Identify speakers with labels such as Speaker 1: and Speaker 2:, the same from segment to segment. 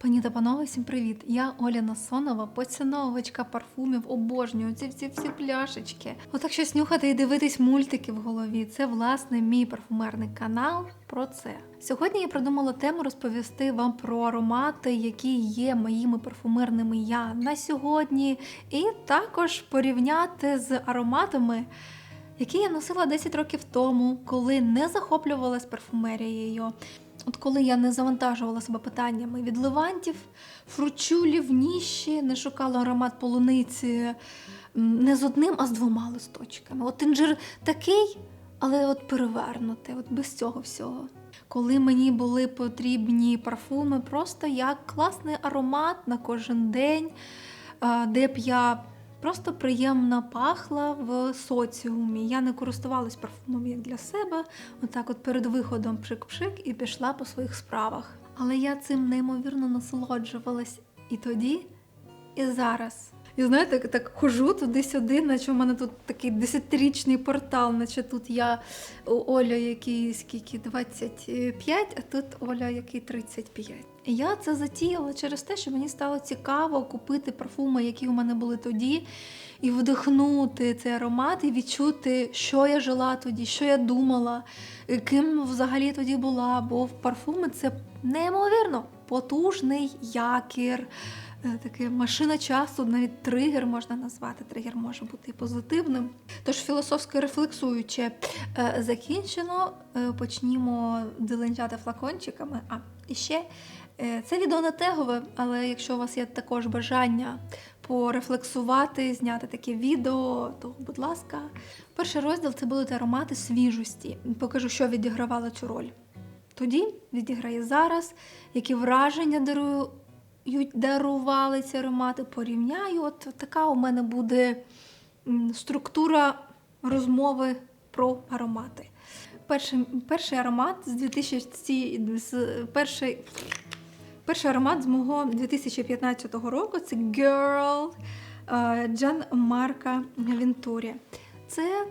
Speaker 1: Пані та панове, всім привіт! Я Оля Насонова, поціновувачка парфумів, обожнюю ці всі всі пляшечки. Отак щось нюхати і дивитись мультики в голові. Це власне мій парфумерний канал про це. Сьогодні я придумала тему розповісти вам про аромати, які є моїми парфумерними я на сьогодні, і також порівняти з ароматами. Які я носила 10 років тому, коли не захоплювалась парфумерією. От коли я не завантажувала себе питаннями від левантів, фручулів, ніші, не шукала аромат полуниці не з одним, а з двома листочками. От інжир такий, але от перевернутий, от без цього всього. Коли мені були потрібні парфуми, просто як класний аромат на кожен день, де б я просто приємно пахла в соціумі. Я не користувалась парфумом як для себе. Отак, от перед виходом пшик-пшик і пішла по своїх справах. Але я цим неймовірно насолоджувалась і тоді, і зараз. І знаєте, так, хожу туди-сюди, наче в мене тут такий десятирічний портал, наче тут я Оля, який скільки 25, а тут Оля, який 35. І я це затіяла через те, що мені стало цікаво купити парфуми, які у мене були тоді, і вдихнути цей аромат, і відчути, що я жила тоді, що я думала, ким взагалі тоді була. Бо парфуми це неймовірно потужний якір. Е, Таке машина часу, навіть тригер можна назвати. Тригер може бути і позитивним. Тож філософсько рефлексуючи е, закінчено, е, почнімо дилинчати флакончиками. А і ще це відео не тегове, але якщо у вас є також бажання порефлексувати, зняти таке відео, то будь ласка. Перший розділ це будуть аромати свіжості. Покажу, що відігравало цю роль. Тоді відіграє зараз, які враження дарують, дарували ці аромати, порівняю. От така у мене буде структура розмови про аромати. Перший, перший аромат з 2000, з перший, аромат з мого 2015 року це Girl е, Джан Марка Вінтурі. Це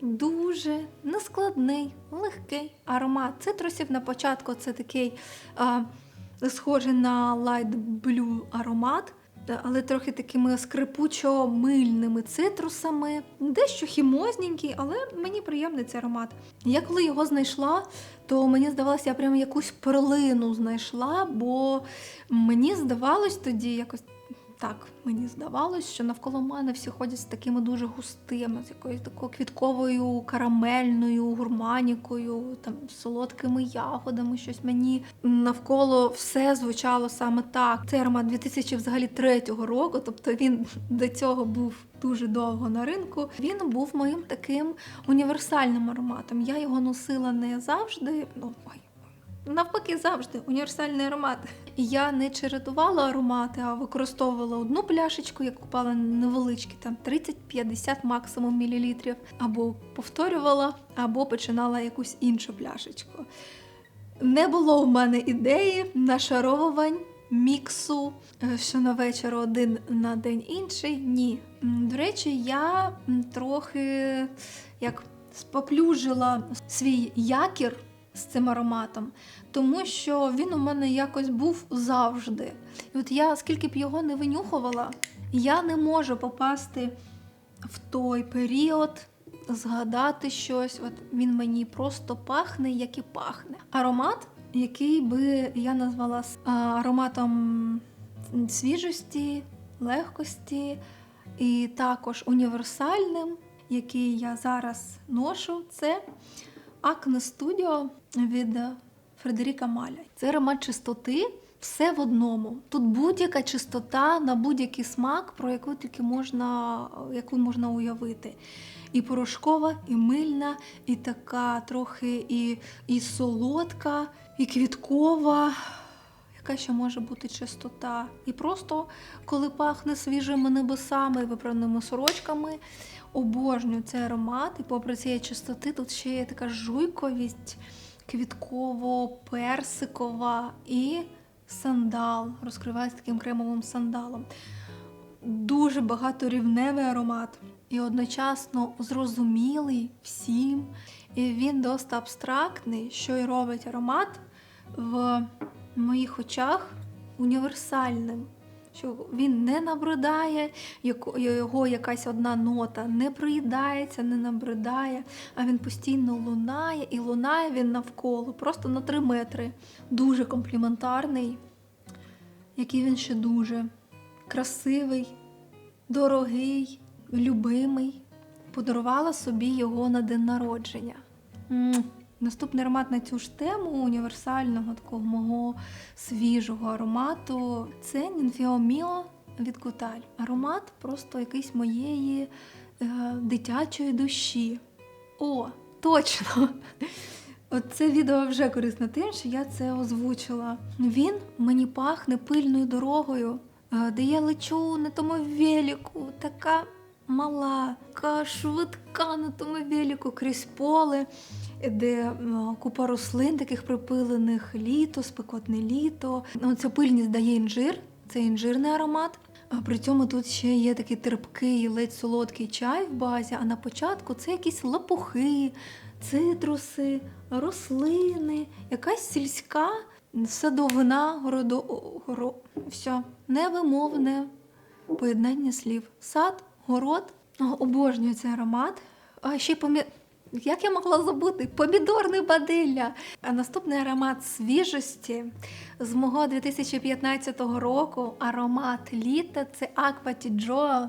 Speaker 1: дуже нескладний, легкий аромат цитрусів. На початку це такий а, схожий на light blue аромат, але трохи такими скрипучо-мильними цитрусами, дещо хімозненький, але мені приємний цей аромат. Я коли його знайшла, то мені здавалося, я прямо якусь перлину знайшла, бо мені здавалось тоді якось так, мені здавалось, що навколо мене всі ходять з такими дуже густими, з якоюсь такою квітковою, карамельною, гурманікою, там солодкими ягодами. Щось мені навколо все звучало саме так. Це аромат 2003 року, тобто він до цього був дуже довго на ринку. Він був моїм таким універсальним ароматом. Я його носила не завжди. Ну ой, Навпаки, завжди універсальний аромат. Я не чередувала аромати, а використовувала одну пляшечку, я купала невеличкі, там 30-50 максимум мілілітрів, або повторювала, або починала якусь іншу пляшечку. Не було в мене ідеї нашаровувань, міксу, е, що на вечір один на день інший. Ні. До речі, я трохи як споплюжила свій якір з цим ароматом, тому що він у мене якось був завжди. І от я, скільки б його не винюхувала, я не можу попасти в той період, згадати щось. От він мені просто пахне, як і пахне. Аромат, який би я назвала ароматом свіжості, легкості і також універсальним, який я зараз ношу, це Acne Studio від Фредеріка Маля. Це аромат чистоти, все в одному. Тут будь-яка чистота на будь-який смак, про яку тільки можна, яку можна уявити. І порошкова, і мильна, і така трохи і, і солодка, і квіткова. Яка ще може бути чистота? І просто коли пахне свіжими небесами і випраними сорочками, обожнюю цей аромат. І попри цієї чистоти, тут ще є така жуйковість квітково-персикова і сандал. Розкривається таким кремовим сандалом. Дуже багаторівневий аромат і одночасно зрозумілий всім. І він досить абстрактний, що й робить аромат в моїх очах універсальним. Що він не набридає, його якась одна нота не приїдається, не набридає, а він постійно лунає і лунає він навколо, просто на три метри. Дуже компліментарний, який він ще дуже красивий, дорогий, любимий. Подарувала собі його на день народження. Наступний аромат на цю ж тему універсального такого мого свіжого аромату це Нінфіо Міо від Куталь. Аромат просто якийсь моєї е, дитячої душі. О, точно! От це відео вже корисне тим, що я це озвучила. Він мені пахне пильною дорогою, е, де я лечу на тому велику, така мала, така швидка на тому велику крізь поле, де купа рослин, таких припилених літо, спекотне літо. Ну, Ця пильність дає інжир, це інжирний аромат. А При цьому тут ще є такий терпкий, ледь солодкий чай в базі, а на початку це якісь лопухи, цитруси, рослини, якась сільська садовина, городу, горо, все, невимовне поєднання слів. Сад, город. О, обожнюю цей аромат. А ще помі... Як я могла забути? Помідорне бадилля. А наступний аромат свіжості з мого 2015 року. Аромат літа це Aqua Joa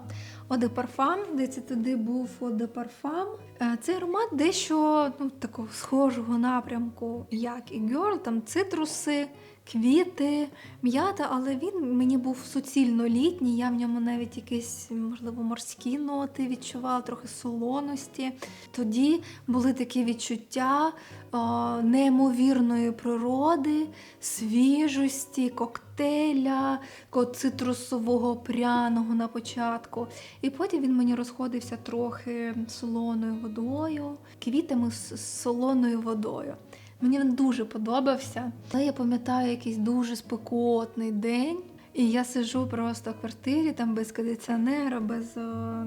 Speaker 1: Eau de Parfum. Десь туди був Eau de Parfum. Е, Цей аромат дещо ну, такого схожого напрямку, як і Girl, там цитруси, квіти, м'ята, але він мені був суцільно літній. Я в ньому навіть якісь, можливо, морські ноти відчувала, трохи солоності. Тоді були такі відчуття о, неймовірної природи, свіжості, коктейля, цитрусового пряного на початку. І потім він мені розходився трохи солоною водою, квітами з солоною водою. Мені він дуже подобався. Але я пам'ятаю якийсь дуже спекотний день, і я сижу просто в квартирі, там без кондиціонера, без о,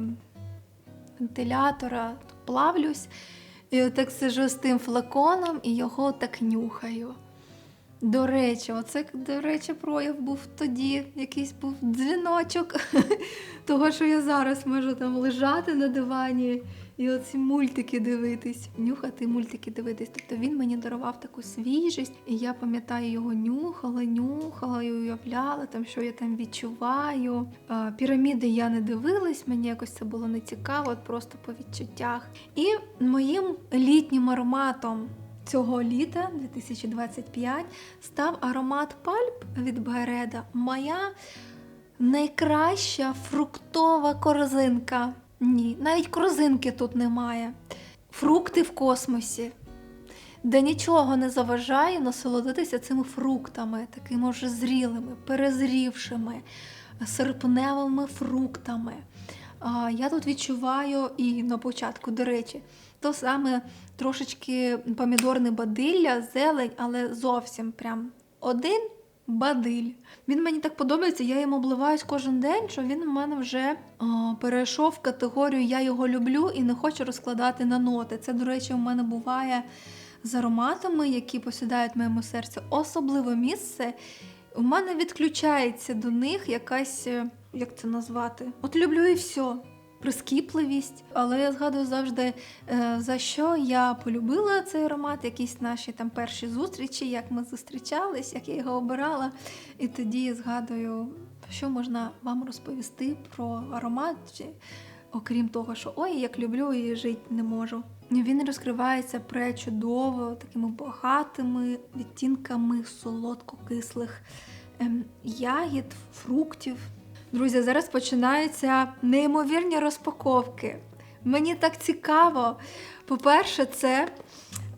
Speaker 1: вентилятора, плавлюсь. І отак сижу з тим флаконом і його так нюхаю. До речі, оце, до речі, прояв був тоді, якийсь був дзвіночок того, що я зараз можу там лежати на дивані і оці мультики дивитись, нюхати мультики дивитись. Тобто він мені дарував таку свіжість, і я пам'ятаю, його нюхала, нюхала і уявляла, там, що я там відчуваю. Піраміди я не дивилась, мені якось це було не цікаво, от просто по відчуттях. І моїм літнім ароматом. Цього літа 2025 став аромат пальп від Байреда. Моя найкраща фруктова корзинка. Ні, навіть корзинки тут немає. Фрукти в космосі, де нічого не заважає насолодитися цими фруктами, такими вже зрілими, перезрівшими, серпневими фруктами. Я тут відчуваю і на початку, до речі, то саме трошечки помідорне бадилля, зелень, але зовсім прям один бадиль. Він мені так подобається, я їм обливаюсь кожен день, що він у мене вже о, перейшов в категорію Я його люблю і не хочу розкладати на ноти. Це, до речі, у мене буває з ароматами, які посідають в моєму серці особливе місце. У мене відключається до них якась, е, як це назвати? От люблю і все. Прискіпливість, але я згадую завжди, е, за що я полюбила цей аромат, якісь наші там перші зустрічі, як ми зустрічались, як я його обирала. І тоді я згадую, що можна вам розповісти про аромат, окрім того, що ой, як люблю і жити не можу. Він розкривається пречудово, такими багатими відтінками солодко-кислих ем, ягід, фруктів. Друзі, зараз починаються неймовірні розпаковки. Мені так цікаво. По-перше, це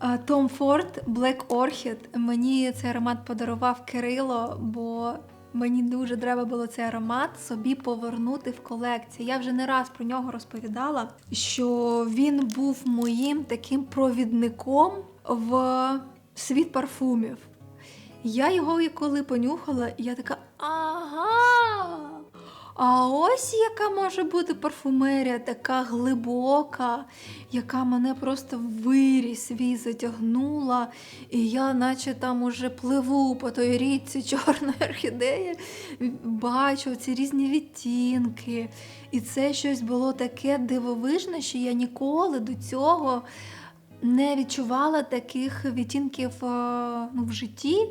Speaker 1: е, Tom Ford Black Orchid. Мені цей аромат подарував Кирило, бо мені дуже треба було цей аромат собі повернути в колекцію. Я вже не раз про нього розповідала, що він був моїм таким провідником в світ парфумів. Я його коли понюхала, я така, ага. А ось яка може бути парфумерія, така глибока, яка мене просто в вирій свій затягнула, і я, наче там уже пливу по той річці чорної орхідеї, бачу ці різні відтінки. І це щось було таке дивовижне, що я ніколи до цього не відчувала таких відтінків е, ну, в житті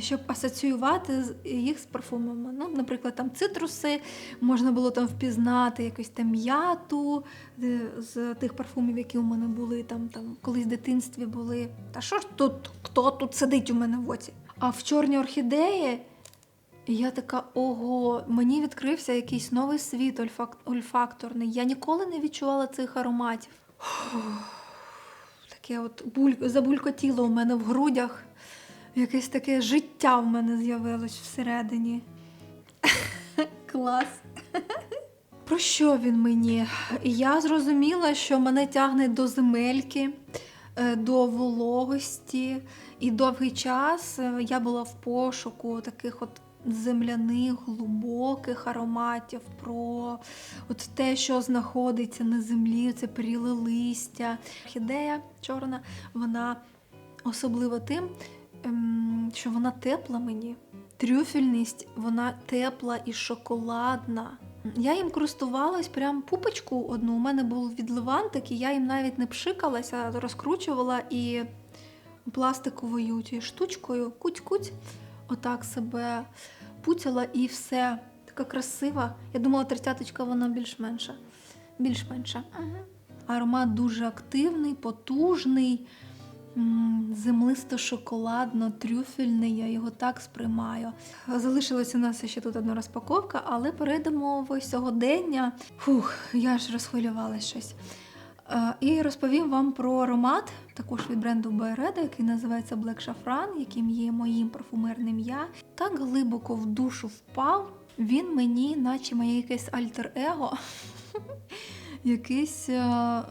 Speaker 1: щоб асоціювати їх з парфумами. Ну, наприклад, там цитруси, можна було там впізнати якусь там м'яту е, з тих парфумів, які у мене були там, там колись в дитинстві були. Та що ж тут, хто тут сидить у мене в оці? А в чорній орхідеї я така, ого, мені відкрився якийсь новий світ ольфакторний. Я ніколи не відчувала цих ароматів. Таке от буль... забулькотіло у мене в грудях. Якесь таке життя в мене з'явилось всередині. Клас. Про що він мені? Я зрозуміла, що мене тягне до земельки, е, до вологості. І довгий час е, я була в пошуку таких от земляних, глибоких ароматів, про от те, що знаходиться на землі, це пріле листя. Орхідея чорна, вона особлива тим, що вона тепла мені. Трюфельність, вона тепла і шоколадна. Я їм користувалась прям пупочку одну. У мене був відливантик, і я їм навіть не пшикалася, а розкручувала і пластиковою тією штучкою, куть-куть, отак себе пуцяла і все. Така красива. Я думала, тридцяточка вона більш-менша. Більш-менша. Аромат дуже активний, потужний, землисто-шоколадно-трюфельний. Я його так сприймаю. Залишилася у нас ще тут одна розпаковка, але перейдемо в сьогодення. Фух, я ж розхвилювалася щось. Е, І розповім вам про аромат, також від бренду Байреда, який називається Black Saffron, яким є моїм парфумерним я. Так глибоко в душу впав. Він мені, наче моє якесь альтер-его, якийсь е, е,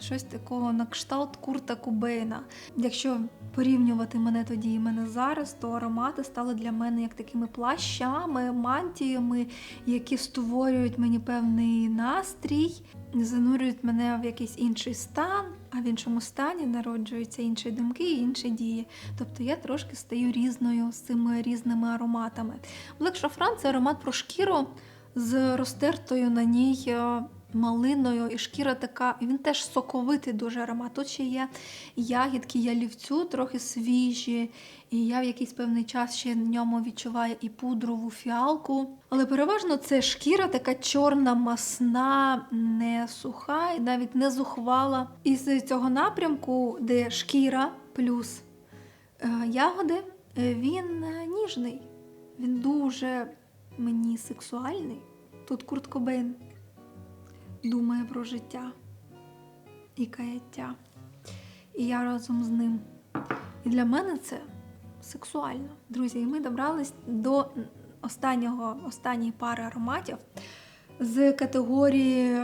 Speaker 1: щось такого на кшталт Курта Кубейна. Якщо порівнювати мене тоді і мене зараз, то аромати стали для мене як такими плащами, мантіями, які створюють мені певний настрій, занурюють мене в якийсь інший стан, а в іншому стані народжуються інші думки і інші дії. Тобто я трошки стаю різною з цими різними ароматами. Black Saffron – це аромат про шкіру з розтертою на ній е, малиною, і шкіра така, він теж соковитий дуже аромат. Тут ще є ягідки ялівцю, трохи свіжі, і я в якийсь певний час ще в ньому відчуваю і пудрову фіалку. Але переважно це шкіра така чорна, масна, не суха і навіть не зухвала. І з цього напрямку, де шкіра плюс е, ягоди, е, він е, ніжний, він дуже мені сексуальний. Тут Курт Кобейн думає про життя і каяття. І я разом з ним. І для мене це сексуально. Друзі, і ми добрались до останнього, останньої пари ароматів з категорії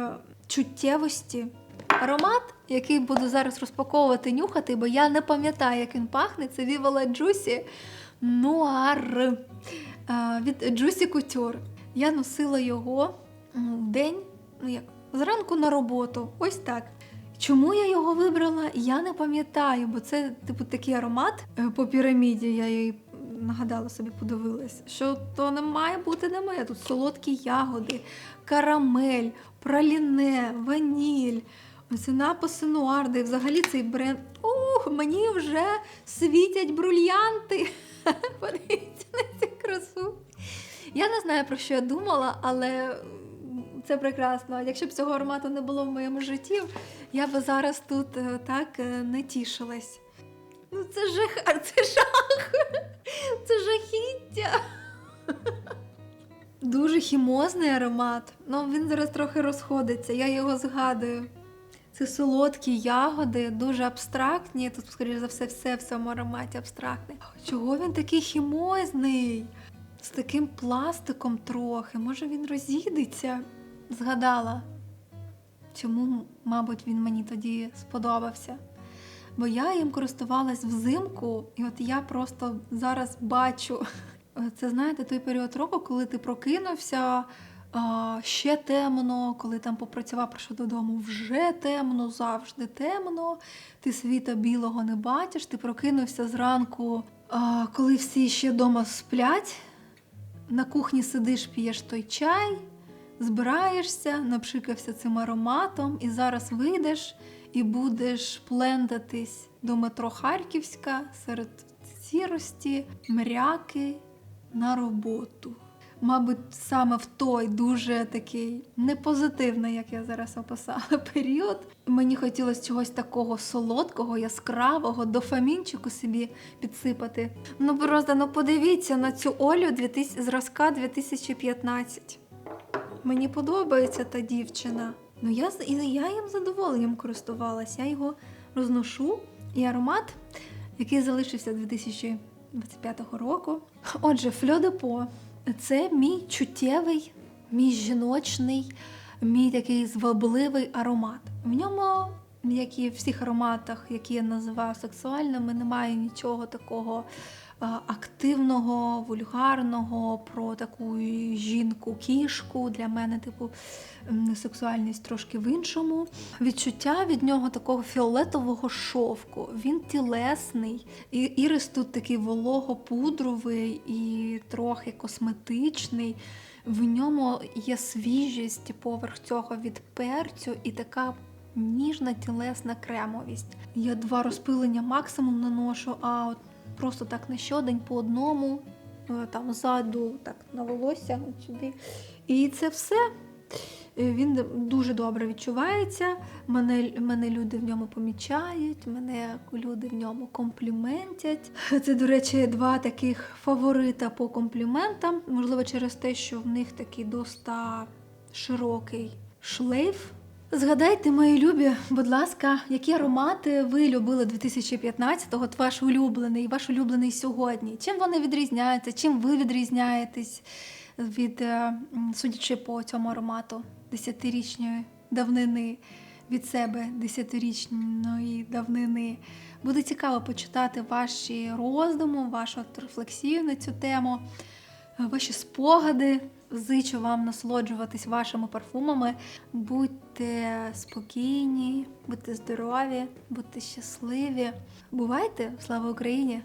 Speaker 1: чуттєвості. Аромат, який буду зараз розпаковувати, нюхати, бо я не пам'ятаю, як він пахне. Це Viva Juicy Noir від Juicy Couture. Я носила його в день, ну як, зранку на роботу. Ось так. Чому я його вибрала, я не пам'ятаю, бо це типу такий аромат е, по піраміді. Я її нагадала собі, подивилась, що то не має бути не моє. Тут солодкі ягоди, карамель, праліне, ваніль. Ось написи нуар, де взагалі цей бренд. Ух, мені вже світять брульянти. Подивіться на цю красу. Я не знаю, про що я думала, але це прекрасно. Якщо б цього аромату не було в моєму житті, я би зараз тут е, так е, не тішилась. Ну це жах, це жах. Це жахіття. Дуже хімозний аромат. Ну, він зараз трохи розходиться, я його згадую. Це солодкі ягоди, дуже абстрактні. Тут, скоріш за все, все в цьому ароматі абстрактне. Чого він такий хімозний? З таким пластиком трохи. Може він розійдеться? Згадала. Чому, мабуть, він мені тоді сподобався? Бо я їм користувалась взимку, і от я просто зараз бачу. Це знаєте, той період року, коли ти прокинувся, А, ще темно, коли там попрацював, прийшов додому, вже темно, завжди темно. Ти світа білого не бачиш, ти прокинувся зранку, а, коли всі ще вдома сплять. На кухні сидиш, п'єш той чай, збираєшся, напшикався цим ароматом, і зараз вийдеш і будеш плентатись до метро Харківська серед сірості, мряки на роботу. Мабуть, саме в той дуже такий непозитивний, як я зараз описала, період. Мені хотілося чогось такого солодкого, яскравого, дофамінчику собі підсипати. Ну просто ну подивіться на цю Олю 2000, зразка 2015. Мені подобається та дівчина. Ну я і я їм задоволенням користувалася. Я його розношу. І аромат, який залишився 2025 року. Отже, Фльодепо це мій чуттєвий, мій жіночний, мій такий звабливий аромат. В ньому, як і в всіх ароматах, які я називаю сексуальними, немає нічого такого активного, вульгарного, про таку жінку-кішку. Для мене, типу, сексуальність трошки в іншому. Відчуття від нього такого фіолетового шовку. Він тілесний. І ірис тут такий волого-пудровий і трохи косметичний. В ньому є свіжість поверх цього від перцю і така ніжна тілесна кремовість. Я два розпилення максимум наношу, а от просто так на щодень по одному, е, там ззаду, так на волосся сюди. І це все. Е, Він дуже добре відчувається. Мене, мене люди в ньому помічають, мене люди в ньому компліментять. Це, до речі, два таких фаворита по компліментам. Можливо, через те, що в них такий доста широкий шлейф. Згадайте, мої любі, будь ласка, які аромати ви любили 2015-го, от ваш улюблений, ваш улюблений сьогодні? Чим вони відрізняються? Чим ви відрізняєтесь від, е, судячи по цьому аромату десятирічної давнини від себе десятирічної давнини? Буде цікаво почитати ваші роздуми, вашу рефлексію на цю тему ваші спогади. Зичу вам насолоджуватись вашими парфумами. Будьте спокійні, будьте здорові, будьте щасливі. Бувайте! Слава Україні!